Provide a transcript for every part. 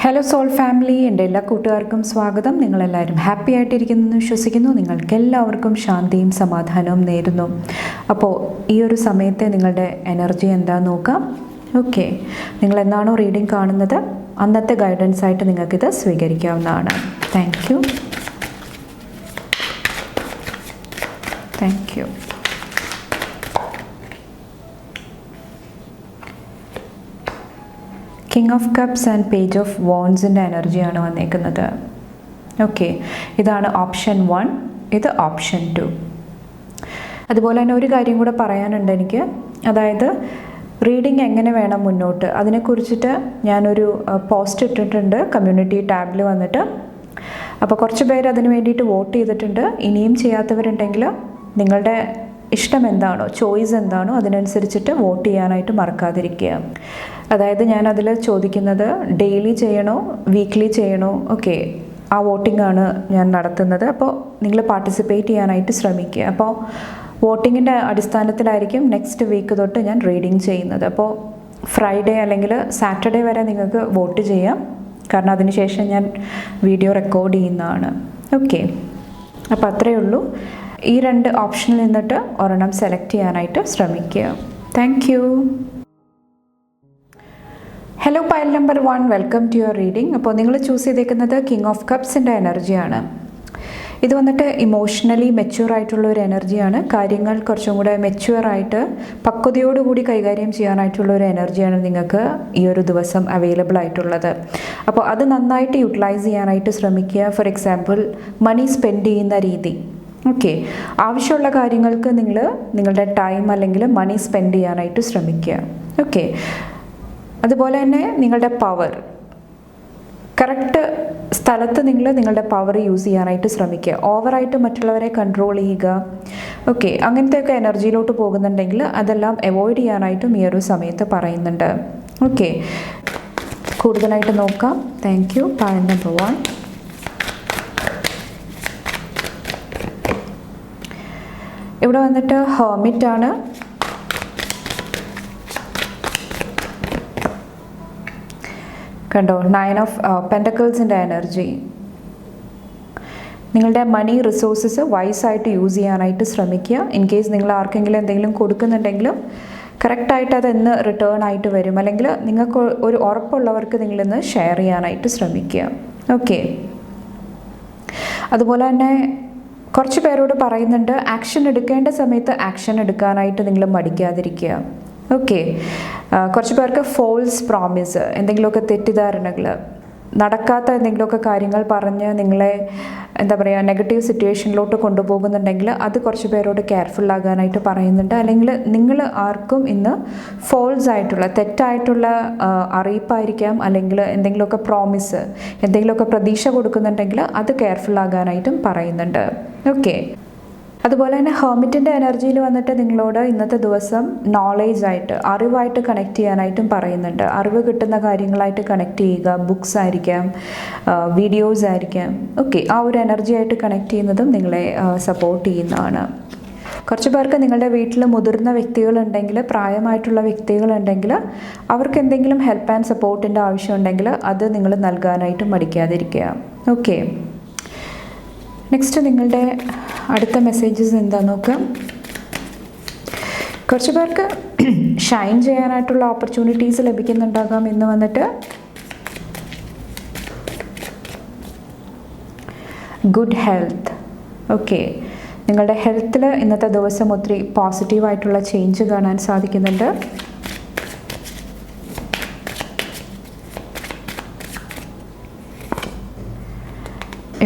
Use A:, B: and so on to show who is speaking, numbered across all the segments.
A: Hello soul family എന്റെ എല്ലാ കൂട്ടുകാർക്കും സ്വാഗതം. നിങ്ങളെല്ലാവരും ഹാപ്പി ആയിട്ടിരിക്കുന്നു വിശ്വസിക്കുന്നു. നിങ്ങൾക്ക് എല്ലാവർക്കും ശാന്തിയും സമാധാനവും നേരുന്നു. അപ്പോൾ ഈ ഒരു സമയത്തെ നിങ്ങളുടെ എനർജി എന്താ നോക്കാം. ഓക്കെ നിങ്ങൾ എന്നാണോ റീഡിംഗ് കാണുന്നത്? അന്നത്തെ ഗൈഡൻസ് ആയിട്ട് നിങ്ങൾക്കിത് സ്വീകരിക്കാവുന്നതാണ്. Thank you thank you king of cups and page of വോൺസിന്റെ എനർജിയാണ് വന്നേക്കുന്നത്. ഓക്കെ ഇതാണ് ഓപ്ഷൻ വൺ ഇത് ഓപ്ഷൻ ടു അതുപോലെ തന്നെ ഒരു കാര്യം കൂടെ പറയാനുണ്ട് എനിക്ക്. അതായത് റീഡിംഗ് എങ്ങനെ വേണം മുന്നോട്ട്? അതിനെക്കുറിച്ചിട്ട് ഞാനൊരു പോസ്റ്റ് ഇട്ടിട്ടുണ്ട്. കമ്മ്യൂണിറ്റി ടാബിൽ വന്നിട്ട്. അപ്പോൾ കുറച്ച് പേര് അതിന് വേണ്ടിയിട്ട് വോട്ട് ചെയ്തിട്ടുണ്ട്. ഇനിയും ചെയ്യാത്തവരുണ്ടെങ്കിൽ നിങ്ങളുടെ ഇഷ്ടം എന്താണോ ചോയ്സ് എന്താണോ അതിനനുസരിച്ചിട്ട് വോട്ട് ചെയ്യാനായിട്ട് മറക്കാതിരിക്കുക. അതായത് ഞാൻ അതിൽ ചോദിക്കുന്നത് ഡെയിലി ചെയ്യണോ വീക്ക്ലി ചെയ്യണോ ഓക്കെ ആ വോട്ടിംഗ് ആണ് ഞാൻ നടത്തുന്നത്. അപ്പോൾ നിങ്ങൾ പാർട്ടിസിപ്പേറ്റ് ചെയ്യാനായിട്ട് ശ്രമിക്കുക. അപ്പോൾ വോട്ടിങ്ങിന്റെ അടിസ്ഥാനത്തിലായിരിക്കും നെക്സ്റ്റ് വീക്ക് തൊട്ട് ഞാൻ റീഡിങ് ചെയ്യുന്നത്. അപ്പോൾ ഫ്രൈഡേ അല്ലെങ്കിൽ സാറ്റർഡേ വരെ നിങ്ങൾക്ക് വോട്ട് ചെയ്യാം. കാരണം അതിനുശേഷം ഞാൻ വീഡിയോ റെക്കോർഡ് ചെയ്യുന്നതാണ്. ഓക്കെ അപ്പോൾ അത്രയേ ഉള്ളൂ. ഈ രണ്ട് ഓപ്ഷനിൽ നിന്നിട്ട് ഒരെണ്ണം സെലക്ട് ചെയ്യാനായിട്ട് ശ്രമിക്കുക. Thank hello pile number one welcome to your reading അപ്പോൾ നിങ്ങൾ ചൂസ് ചെയ്തേക്കുന്നത് കിങ് ഓഫ് കപ്സിന്റെ എനർജിയാണ് ഇത് വന്നിട്ട് ഇമോഷണലി മെച്യൂർ ആയിട്ടുള്ള ഒരു എനർജിയാണ് കാര്യങ്ങൾ കുറച്ചും കൂടെ മെച്യൂർ ആയിട്ട് പക്വതയോടുകൂടി കൈകാര്യം ചെയ്യാനായിട്ടുള്ള ഒരു എനർജിയാണ് നിങ്ങൾക്ക് ഈ ഒരു ദിവസം അവൈലബിൾ ആയിട്ടുള്ളത്. അപ്പോൾ അത് നന്നായിട്ട് യൂട്ടിലൈസ് ചെയ്യാനായിട്ട് ശ്രമിക്കുക. ഫോർ എക്സാമ്പിൾ മണി സ്പെൻഡ് ചെയ്യുന്ന രീതി. ഓക്കെ ആവശ്യമുള്ള കാര്യങ്ങൾക്ക് നിങ്ങൾ നിങ്ങളുടെ ടൈം അല്ലെങ്കിൽ മണി സ്പെൻഡ് ചെയ്യാനായിട്ട് ശ്രമിക്കുക. ഓക്കെ അതുപോലെ തന്നെ നിങ്ങളുടെ പവർ കറക്റ്റ് സ്ഥലത്ത് നിങ്ങൾ നിങ്ങളുടെ പവർ യൂസ് ചെയ്യാനായിട്ട് ശ്രമിക്കുക. ഓവറായിട്ട് മറ്റുള്ളവരെ കൺട്രോൾ ചെയ്യുക. ഓക്കെ അങ്ങനത്തെയൊക്കെ എനർജിയിലോട്ട് പോകുന്നുണ്ടെങ്കിൽ അതെല്ലാം അവോയ്ഡ് ചെയ്യാനായിട്ടും ഈ ഒരു സമയത്ത് പറയുന്നുണ്ട്. ഓക്കെ കൂടുതലായിട്ട് നോക്കാം. Thank you pile number one ഇവിടെ വന്നിട്ട് ഹോമിറ്റ് ആണ്. കണ്ടോ നയൻ ഓഫ് പെൻഡക്കിൾസിന്റെ എനർജി നിങ്ങളുടെ മണി റിസോഴ്സസ് വൈസായിട്ട് യൂസ് ചെയ്യാനായിട്ട് ശ്രമിക്കുക. ഇൻ കേസ് നിങ്ങൾ ആർക്കെങ്കിലും എന്തെങ്കിലും കൊടുക്കുന്നുണ്ടെങ്കിലും കറക്റ്റായിട്ട് അത് എന്ന് റിട്ടേൺ ആയിട്ട് വരും. അല്ലെങ്കിൽ നിങ്ങൾക്ക് ഒരു ഉറപ്പുള്ളവർക്ക് നിങ്ങളിന്ന് ഷെയർ ചെയ്യാനായിട്ട് ശ്രമിക്കുക. ഓക്കെ അതുപോലെ തന്നെ കുറച്ച് പേരോട് പറയുന്നുണ്ട് ആക്ഷൻ എടുക്കേണ്ട സമയത്ത് ആക്ഷൻ എടുക്കാനായിട്ട് നിങ്ങൾ മടിക്കാതിരിക്കുക. ഓക്കെ കുറച്ച് പേർക്ക് ഫോൾസ് പ്രോമിസ് എന്തെങ്കിലുമൊക്കെ തെറ്റിദ്ധാരണകൾ നടക്കാത്ത എന്തെങ്കിലുമൊക്കെ കാര്യങ്ങൾ പറഞ്ഞ് നിങ്ങളെ എന്താ പറയുക നെഗറ്റീവ് സിറ്റുവേഷനിലോട്ട് കൊണ്ടുപോകുന്നുണ്ടെങ്കിൽ അത് കുറച്ച് പേരോട് കെയർഫുൾ ആകാനായിട്ട് പറയുന്നുണ്ട്. അല്ലെങ്കിൽ നിങ്ങൾ ആർക്കും ഇന്ന് ഫോൾസ് ആയിട്ടുള്ള തെറ്റായിട്ടുള്ള അറിയിപ്പായിരിക്കാം. അല്ലെങ്കിൽ എന്തെങ്കിലുമൊക്കെ പ്രോമിസ് എന്തെങ്കിലുമൊക്കെ പ്രതീക്ഷ കൊടുക്കുന്നുണ്ടെങ്കിൽ അത് കെയർഫുൾ ആകാനായിട്ടും പറയുന്നുണ്ട്. ഓക്കെ അതുപോലെ തന്നെ ഹോമിറ്റിന്റെ എനർജിയിൽ വന്നിട്ട് നിങ്ങളോട് ഇന്നത്തെ ദിവസം നോളേജ് ആയിട്ട് അറിവായിട്ട് കണക്ട് ചെയ്യാനായിട്ടും പറയുന്നുണ്ട്. അറിവ് കിട്ടുന്ന കാര്യങ്ങളായിട്ട് കണക്ട് ചെയ്യുക ബുക്സ് ആയിരിക്കാം വീഡിയോസ് ആയിരിക്കാം. ഓക്കെ ആ ഒരു എനർജി ആയിട്ട് കണക്ട് ചെയ്യുന്നതും നിങ്ങളെ സപ്പോർട്ട് ചെയ്യുന്നതാണ്. കുറച്ച് പേർക്ക് നിങ്ങളുടെ വീട്ടിൽ മുതിർന്ന വ്യക്തികളുണ്ടെങ്കിൽ പ്രായമായിട്ടുള്ള വ്യക്തികളുണ്ടെങ്കിൽ അവർക്ക് എന്തെങ്കിലും ഹെൽപ്പ് ആൻഡ് സപ്പോർട്ടിന്റെ ആവശ്യമുണ്ടെങ്കിൽ അത് നിങ്ങൾ നൽകാനായിട്ട് മടിക്കാതിരിക്കുക. ഓക്കെ നെക്സ്റ്റ് നിങ്ങളുടെ അടുത്ത മെസ്സേജസ് എന്താ നോക്കാം കുറച്ച് പേർക്ക് ഷൈൻ ചെയ്യാനായിട്ടുള്ള ഓപ്പർച്യൂണിറ്റീസ് ലഭിക്കുന്നുണ്ടാകാം എന്ന് വന്നിട്ട് ഗുഡ് ഹെൽത്ത് ഓക്കെ നിങ്ങളുടെ ഹെൽത്തിൽ ഇന്നത്തെ ദിവസം ഒത്തിരി പോസിറ്റീവായിട്ടുള്ള ചേഞ്ച് കാണാൻ സാധിക്കുന്നുണ്ട്.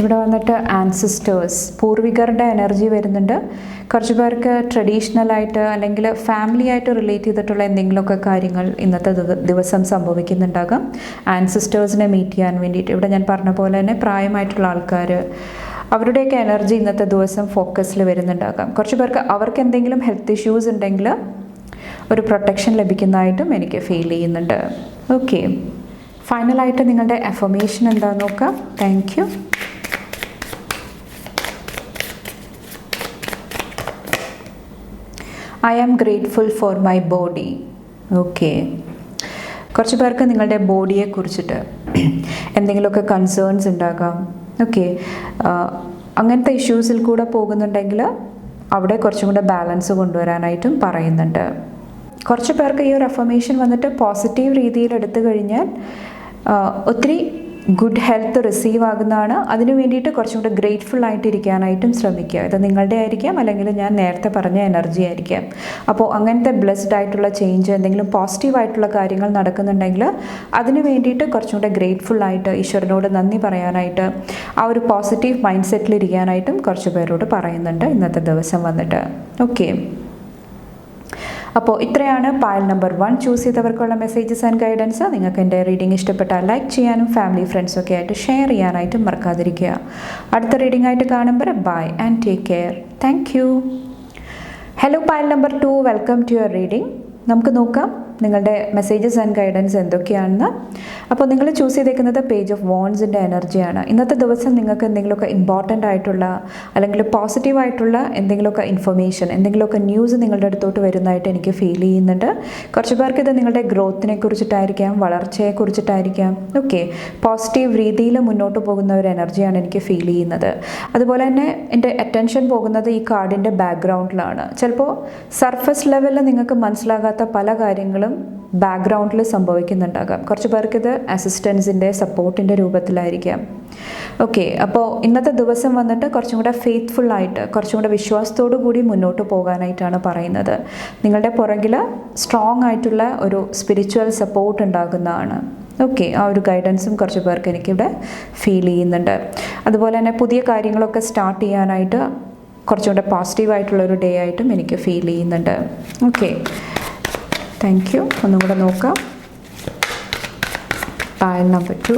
A: ഇവിടെ വന്നിട്ട് ആൻസിസ്റ്റേഴ്സ് പൂർവികരുടെ എനർജി വരുന്നുണ്ട്. കുറച്ച് പേർക്ക് ട്രഡീഷണലായിട്ട് അല്ലെങ്കിൽ ഫാമിലി ആയിട്ട് റിലേറ്റ് ചെയ്തിട്ടുള്ള എന്തെങ്കിലുമൊക്കെ കാര്യങ്ങൾ ഇന്നത്തെ ദിവസം സംഭവിക്കുന്നുണ്ടാകാം. ആൻസിസ്റ്റേഴ്സിനെ മീറ്റ് ചെയ്യാൻ വേണ്ടിയിട്ട്. ഇവിടെ ഞാൻ പറഞ്ഞ പോലെ തന്നെ പ്രായമായിട്ടുള്ള ആൾക്കാർ അവരുടെയൊക്കെ എനർജി ഇന്നത്തെ ദിവസം ഫോക്കസിൽ വരുന്നുണ്ടാകാം. കുറച്ച് പേർക്ക് അവർക്ക് എന്തെങ്കിലും ഹെൽത്ത് ഇഷ്യൂസ് ഉണ്ടെങ്കിൽ ഒരു പ്രൊട്ടക്ഷൻ ലഭിക്കുന്നതായിട്ടും എനിക്ക് ഫീൽ ചെയ്യുന്നുണ്ട്. ഓക്കെ ഫൈനലായിട്ട് നിങ്ങളുടെ അഫർമേഷൻ എന്താണെന്ന് നോക്കാം. Thank I am grateful for my body okay കുറച്ച് പേർക്ക് നിങ്ങളുടെ ബോഡിയെ കുറിച്ചിട്ട് എന്തെങ്കിലുമൊക്കെ കൺസേൺസ് ഉണ്ടാകാം. ഓക്കെ അങ്ങനത്തെ ഇഷ്യൂസിൽ കൂടെ പോകുന്നുണ്ടെങ്കിൽ അവിടെ കുറച്ചും കൂടെ ബാലൻസ് കൊണ്ടുവരാനായിട്ടും പറയുന്നുണ്ട്. കുറച്ച് പേർക്ക് ഈ ഒരു അഫർമേഷൻ വന്നിട്ട് പോസിറ്റീവ് രീതിയിൽ എടുത്തു കഴിഞ്ഞാൽ ഒത്തിരി ഗുഡ് ഹെൽത്ത് റിസീവ് ആകുന്നതാണ്. അതിനു വേണ്ടിയിട്ട് കുറച്ചും കൂടെ ഗ്രേറ്റ്ഫുൾ ആയിട്ടിരിക്കാനായിട്ടും ശ്രമിക്കുക. ഇത് നിങ്ങളുടെ ആയിരിക്കാം അല്ലെങ്കിൽ ഞാൻ നേരത്തെ പറഞ്ഞ എനർജി ആയിരിക്കാം. അപ്പോൾ അങ്ങനത്തെ ബ്ലെസ്ഡ് ആയിട്ടുള്ള ചേഞ്ച് എന്തെങ്കിലും പോസിറ്റീവ് ആയിട്ടുള്ള കാര്യങ്ങൾ നടക്കുന്നുണ്ടെങ്കിൽ അതിന് വേണ്ടിയിട്ട് കുറച്ചും കൂടെ ഗ്രേറ്റ്ഫുൾ ആയിട്ട് ഈശ്വരനോട് നന്ദി പറയാനായിട്ട് ആ ഒരു പോസിറ്റീവ് മൈൻഡ് സെറ്റിൽ ഇരിക്കാനായിട്ടും കുറച്ച് പേരോട് പറയുന്നുണ്ട് ഇന്നത്തെ ദിവസം വന്നിട്ട്. ഓക്കെ അപ്പോൾ ഇത്രയാണ് പായൽ നമ്പർ വൺ ചൂസ് ചെയ്തവർക്കുള്ള മെസ്സേജസ് ആൻഡ് ഗൈഡൻസ് നിങ്ങൾക്ക് എന്റെ റീഡിംഗ് ഇഷ്ടപ്പെട്ടാൽ ലൈക്ക് ചെയ്യാനും ഫാമിലി ഫ്രണ്ട്സൊക്കെ ആയിട്ട് ഷെയർ ചെയ്യാനായിട്ടും മറക്കാതിരിക്കുക. അടുത്ത റീഡിംഗ് ആയിട്ട് കാണുമ്പോൾ bye and take care thank hello pile number two welcome to your reading നമുക്ക് നോക്കാം. നിങ്ങളുടെ മെസ്സേജസ് ആൻഡ് ഗൈഡൻസ് എന്തൊക്കെയാണെന്ന്. അപ്പോൾ നിങ്ങൾ ചൂസ് ചെയ്തേക്കുന്നത് പേജ് ഓഫ് വോൺസിന്റെ എനർജിയാണ് ഇന്നത്തെ ദിവസം നിങ്ങൾക്ക് എന്തെങ്കിലുമൊക്കെ ഇമ്പോർട്ടന്റ് ആയിട്ടുള്ള അല്ലെങ്കിൽ പോസിറ്റീവ് ആയിട്ടുള്ള എന്തെങ്കിലുമൊക്കെ ഇൻഫർമേഷൻ എന്തെങ്കിലുമൊക്കെ ന്യൂസ് നിങ്ങളുടെ അടുത്തോട്ട് വരുന്നതായിട്ട് എനിക്ക് ഫീൽ ചെയ്യുന്നുണ്ട്. കുറച്ച് പേർക്ക് ഇത് നിങ്ങളുടെ ഗ്രോത്തിനെ കുറിച്ചിട്ടായിരിക്കാം വളർച്ചയെ കുറിച്ചിട്ടായിരിക്കാം. ഓക്കെ പോസിറ്റീവ് രീതിയിൽ മുന്നോട്ട് പോകുന്ന ഒരു എനർജിയാണ് എനിക്ക് ഫീൽ ചെയ്യുന്നത്. അതുപോലെ തന്നെ എന്റെ അറ്റൻഷൻ പോകുന്നത് ഈ കാർഡിന്റെ ബാക്ക്ഗ്രൗണ്ടിലാണ് ചിലപ്പോൾ സർഫസ് ലെവലിൽ നിങ്ങൾക്ക് മനസ്സിലാകാത്ത പല കാര്യങ്ങളും ബാക്ക്ഗ്രൗണ്ടിൽ സംഭവിക്കുന്നുണ്ടാകാം. കുറച്ച് പേർക്ക് ഇത് അസിസ്റ്റൻസിന്റെ സപ്പോർട്ടിന്റെ രൂപത്തിലായിരിക്കാം. ഓക്കെ അപ്പോൾ ഇന്നത്തെ ദിവസം വന്നിട്ട് കുറച്ചും കൂടെ ഫെയ്ത്ത്ഫുള്ളായിട്ട് കുറച്ചും കൂടെ വിശ്വാസത്തോടു കൂടി മുന്നോട്ട് പോകാനായിട്ടാണ് പറയുന്നത്. നിങ്ങളുടെ പുറകിൽ സ്ട്രോങ് ആയിട്ടുള്ള ഒരു സ്പിരിച്വൽ സപ്പോർട്ട് ഉണ്ടാകുന്നതാണ്. ഓക്കെ ആ ഒരു ഗൈഡൻസും കുറച്ച് പേർക്ക് എനിക്കിവിടെ ഫീൽ ചെയ്യുന്നുണ്ട്. അതുപോലെ തന്നെ പുതിയ കാര്യങ്ങളൊക്കെ സ്റ്റാർട്ട് ചെയ്യാനായിട്ട് ആയിട്ടുള്ള ഒരു ഡേ ആയിട്ടും എനിക്ക് ഫീൽ ചെയ്യുന്നുണ്ട്. ഓക്കെ താങ്ക് യു ഒന്നും കൂടെ നോക്കാം. Pile number two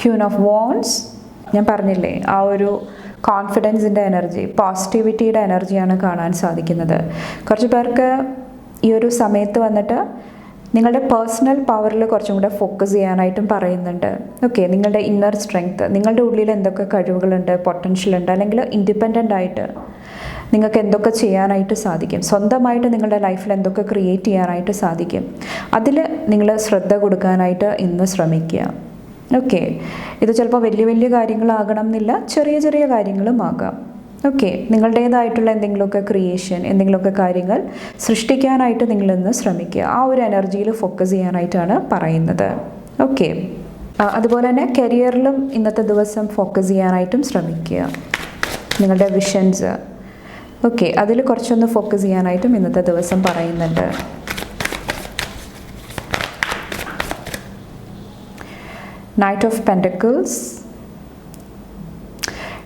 A: queen of wands ഞാൻ പറഞ്ഞില്ലേ ആ ഒരു കോൺഫിഡൻസിന്റെ എനർജി പോസിറ്റിവിറ്റിയുടെ എനർജിയാണ് കാണാൻ സാധിക്കുന്നത്. കുറച്ച് പേർക്ക് ഈ ഒരു സമയത്ത് വന്നിട്ട് നിങ്ങളുടെ പേഴ്സണൽ പവറിൽ കുറച്ചും കൂടെ ഫോക്കസ് ചെയ്യാനായിട്ടും പറയുന്നുണ്ട്. ഓക്കെ നിങ്ങളുടെ ഇന്നർ സ്ട്രെങ്ത് നിങ്ങളുടെ ഉള്ളിൽ എന്തൊക്കെ കഴിവുകളുണ്ട് പൊട്ടൻഷ്യൽ ഉണ്ട് അല്ലെങ്കിൽ ഇൻഡിപെൻഡന്റ് ആയിട്ട് നിങ്ങൾക്ക് എന്തൊക്കെ ചെയ്യാനായിട്ട് സാധിക്കും. സ്വന്തമായിട്ട് നിങ്ങളുടെ ലൈഫിൽ എന്തൊക്കെ ക്രിയേറ്റ് ചെയ്യാനായിട്ട് സാധിക്കും. അതിൽ നിങ്ങൾ ശ്രദ്ധ കൊടുക്കാനായിട്ട് ഇന്ന് ശ്രമിക്കുക. ഓക്കെ ഇത് ചിലപ്പോൾ വലിയ വലിയ കാര്യങ്ങളാകണം എന്നില്ല ചെറിയ ചെറിയ കാര്യങ്ങളും ആകാം. ഓക്കെ നിങ്ങളുടേതായിട്ടുള്ള എന്തെങ്കിലുമൊക്കെ ക്രിയേഷൻ എന്തെങ്കിലുമൊക്കെ കാര്യങ്ങൾ സൃഷ്ടിക്കാനായിട്ട് നിങ്ങളിന്ന് ശ്രമിക്കുക. ആ ഒരു എനർജിയിൽ ഫോക്കസ് ചെയ്യാനായിട്ടാണ് പറയുന്നത്. ഓക്കെ അതുപോലെ തന്നെ കരിയറിലും ഇന്നത്തെ ദിവസം ഫോക്കസ് ചെയ്യാനായിട്ടും ശ്രമിക്കുക. നിങ്ങളുടെ വിഷൻസ് ഓക്കെ അതിൽ കുറച്ചൊന്ന് ഫോക്കസ് ചെയ്യാനായിട്ടും ഇന്നത്തെ ദിവസം പറയുന്നുണ്ട്. നൈറ്റ് ഓഫ് പെൻഡക്കിൾസ്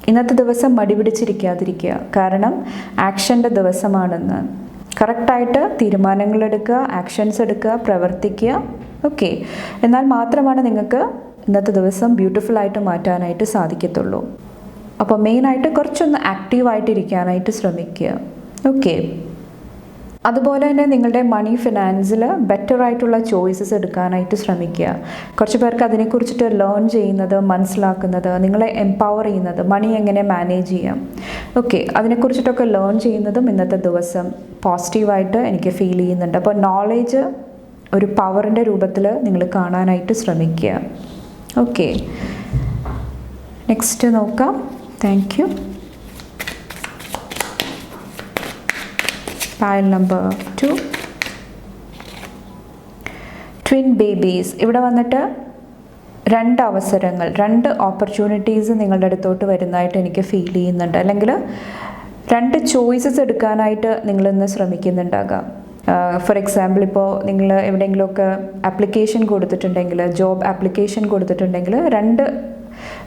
A: ഇന്നത്തെ ദിവസം മടി പിടിച്ചിരിക്കാതിരിക്കുക. കാരണം ആക്ഷന്റെ ദിവസമാണെന്ന്. കറക്റ്റായിട്ട് തീരുമാനങ്ങൾ എടുക്കുക ആക്ഷൻസ് എടുക്കുക പ്രവർത്തിക്കുക. ഓക്കെ എന്നാൽ മാത്രമാണ് നിങ്ങൾക്ക് ഇന്നത്തെ ദിവസം ബ്യൂട്ടിഫുൾ ആയിട്ട് മാറ്റാനായിട്ട് സാധിക്കത്തുള്ളൂ. അപ്പോൾ മെയിനായിട്ട് കുറച്ചൊന്ന് ആക്റ്റീവായിട്ടിരിക്കാനായിട്ട് ശ്രമിക്കുക. ഓക്കെ അതുപോലെ തന്നെ നിങ്ങളുടെ മണി ഫിനാൻസിൽ ബെറ്റർ ആയിട്ടുള്ള ചോയ്സസ് എടുക്കാനായിട്ട് ശ്രമിക്കുക. കുറച്ച് പേർക്ക് അതിനെക്കുറിച്ചിട്ട് ലേൺ ചെയ്യുന്നത് മനസ്സിലാക്കുന്നത് നിങ്ങളെ എംപവർ ചെയ്യുന്നത് മണി എങ്ങനെ മാനേജ് ചെയ്യാം. ഓക്കെ അതിനെക്കുറിച്ചിട്ടൊക്കെ ലേൺ ചെയ്യുന്നതും ഇന്നത്തെ ദിവസം പോസിറ്റീവായിട്ട് എനിക്ക് ഫീൽ ചെയ്യുന്നുണ്ട്. അപ്പോൾ നോളേജ് ഒരു പവറിന്റെ രൂപത്തിൽ നിങ്ങൾ കാണാനായിട്ട് ശ്രമിക്കുക. ഓക്കെ നെക്സ്റ്റ് നോക്കാം. Thank you pile number two twin babies ഇവിടെ വന്നിട്ട് രണ്ട് അവസരങ്ങൾ രണ്ട് ഓപ്പർച്യൂണിറ്റീസ് നിങ്ങളുടെ അടുത്തോട്ട് വരുന്നതായിട്ട് എനിക്ക് ഫീൽ ചെയ്യുന്നുണ്ട്. അല്ലെങ്കിൽ രണ്ട് ചോയ്സസ് എടുക്കാനായിട്ട് നിങ്ങളിന്ന് ശ്രമിക്കുന്നുണ്ടാകാം. ഫോർ എക്സാമ്പിൾ ഇപ്പോൾ നിങ്ങൾ എവിടെയെങ്കിലുമൊക്കെ ആപ്ലിക്കേഷൻ കൊടുത്തിട്ടുണ്ടെങ്കിൽ ജോബ് ആപ്ലിക്കേഷൻ കൊടുത്തിട്ടുണ്ടെങ്കിൽ രണ്ട്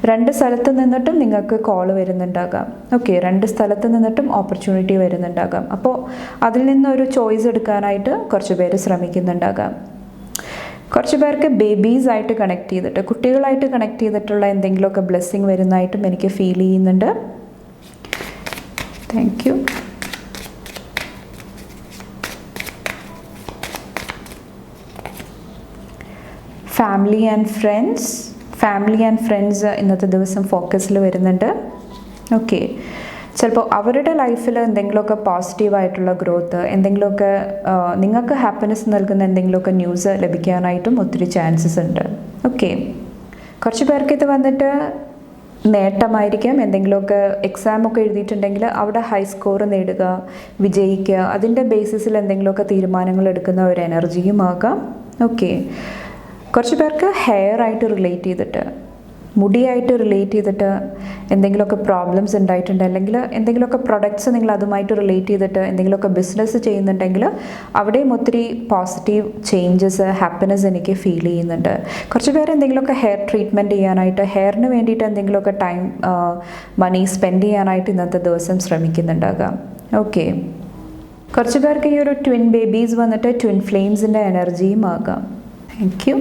A: രണ്ട് സ്ഥലത്ത് നിന്നിട്ടും നിങ്ങൾക്ക് കോൾ വരുന്നുണ്ടാകാം. ഓക്കെ രണ്ട് സ്ഥലത്ത് നിന്നിട്ടും ഓപ്പർച്യൂണിറ്റി വരുന്നുണ്ടാകാം. അപ്പോൾ അതിൽ നിന്നൊരു ചോയ്സ് എടുക്കാനായിട്ട് കുറച്ച് പേര് ശ്രമിക്കുന്നുണ്ടാകാം. കുറച്ച് പേർക്ക് ബേബീസ് ആയിട്ട് കണക്ട് ചെയ്തിട്ട് കുട്ടികളായിട്ട് കണക്ട് ചെയ്തിട്ടുള്ള എന്തെങ്കിലുമൊക്കെ ബ്ലെസ്സിങ് വരുന്നതായിട്ടും എനിക്ക് ഫീൽ ചെയ്യുന്നുണ്ട്. Thank you family and friends family and friends ഇന്നത്തെ ദിവസം ഫോക്കസിൽ വരുന്നുണ്ട്. ഓക്കെ ചിലപ്പോൾ അവരുടെ ലൈഫിൽ എന്തെങ്കിലുമൊക്കെ പോസിറ്റീവായിട്ടുള്ള ഗ്രോത്ത് എന്തെങ്കിലുമൊക്കെ നിങ്ങൾക്ക് ഹാപ്പിനെസ് നൽകുന്ന എന്തെങ്കിലുമൊക്കെ ന്യൂസ് ലഭിക്കാനായിട്ടും ഒത്തിരി ചാൻസസ് ഉണ്ട്. ഓക്കെ കുറച്ച് പേർക്ക് ഇത് വന്നിട്ട് നേട്ടമായിരിക്കാം. എന്തെങ്കിലുമൊക്കെ എക്സാമൊക്കെ എഴുതിയിട്ടുണ്ടെങ്കിൽ അവിടെ ഹൈ സ്കോർ നേടുക വിജയിക്കുക അതിന്റെ ബേസിസിൽ എന്തെങ്കിലുമൊക്കെ തീരുമാനങ്ങൾ എടുക്കുന്ന ഒരു എനർജിയും ആകാം. ഓക്കെ കുറച്ച് പേർക്ക് ഹെയർ ആയിട്ട് റിലേറ്റ് ചെയ്തിട്ട് മുടിയായിട്ട് റിലേറ്റ് ചെയ്തിട്ട് എന്തെങ്കിലുമൊക്കെ പ്രോബ്ലംസ് ഉണ്ടായിട്ടുണ്ട് അല്ലെങ്കിൽ എന്തെങ്കിലുമൊക്കെ പ്രൊഡക്ട്സ് നിങ്ങൾ അതുമായിട്ട് റിലേറ്റ് ചെയ്തിട്ട് എന്തെങ്കിലുമൊക്കെ ബിസിനസ് ചെയ്യുന്നുണ്ടെങ്കിൽ അവിടെയും ഒത്തിരി പോസിറ്റീവ് ചേഞ്ചസ് ഹാപ്പിനെസ് എനിക്ക് ഫീൽ ചെയ്യുന്നുണ്ട്. കുറച്ച് പേര് എന്തെങ്കിലുമൊക്കെ ഹെയർ ട്രീറ്റ്മെന്റ് ചെയ്യാനായിട്ട് ഹെയറിന് വേണ്ടിയിട്ട് എന്തെങ്കിലുമൊക്കെ ടൈം മണി സ്പെൻഡ് ചെയ്യാനായിട്ട് ഇന്നത്തെ ദിവസം ശ്രമിക്കുന്നുണ്ടാകാം. ഓക്കെ കുറച്ച് പേർക്ക് ഈ ഒരു ട്വിൻ ബേബീസ് വന്നിട്ട് ട്വിൻ ഫ്ലെയിംസിന്റെ എനർജിയും ആകാം. താങ്ക് യു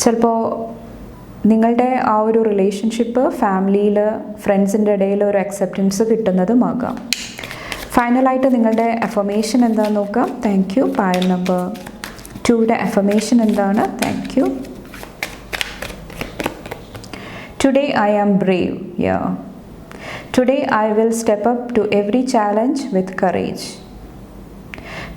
A: ചിലപ്പോൾ നിങ്ങളുടെ ആ ഒരു റിലേഷൻഷിപ്പ് ഫാമിലിയിൽ ഫ്രണ്ട്സിന്റെ ഇടയിൽ ഒരു അക്സെപ്റ്റൻസ് കിട്ടുന്നതുമാകാം. ഫൈനലായിട്ട് നിങ്ങളുടെ അഫർമേഷൻ എന്താണെന്ന് നോക്കാം. താങ്ക് യു പായൽ നമ്പർ ടുയുടെ അഫർമേഷൻ എന്താണ്? Thank you today I am brave yeah today I will step up to every challenge with courage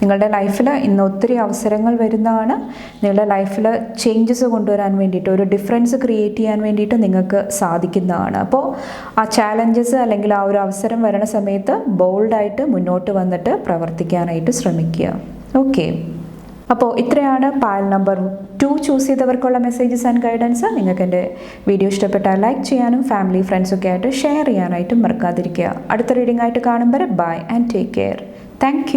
A: നിങ്ങളുടെ ലൈഫിൽ ഇന്ന് ഒത്തിരി അവസരങ്ങൾ വരുന്നതാണ്. നിങ്ങളുടെ ലൈഫിൽ ചേഞ്ചസ് കൊണ്ടുവരാൻ വേണ്ടിയിട്ട് ഒരു ഡിഫറൻസ് ക്രിയേറ്റ് ചെയ്യാൻ വേണ്ടിയിട്ട് നിങ്ങൾക്ക് സാധിക്കുന്നതാണ്. അപ്പോൾ ആ ചാലഞ്ചസ് അല്ലെങ്കിൽ ആ ഒരു അവസരം വരുന്ന സമയത്ത് ബോൾഡായിട്ട് മുന്നോട്ട് വന്നിട്ട് പ്രവർത്തിക്കാനായിട്ട് ശ്രമിക്കുക. ഓക്കെ അപ്പോൾ ഇത്രയാണ് പാൽ നമ്പർ ടു ചൂസ് ചെയ്തവർക്കുള്ള മെസ്സേജസ് ആൻഡ് ഗൈഡൻസ് നിങ്ങൾക്ക് എന്റെ വീഡിയോ ഇഷ്ടപ്പെട്ടാൽ ലൈക്ക് ചെയ്യാനും ഫാമിലി ഫ്രണ്ട്സൊക്കെ ആയിട്ട് ഷെയർ ചെയ്യാനായിട്ടും മറക്കാതിരിക്കുക. അടുത്ത റീഡിംഗ് ആയിട്ട് കാണുമ്പോൾ bye and take care thank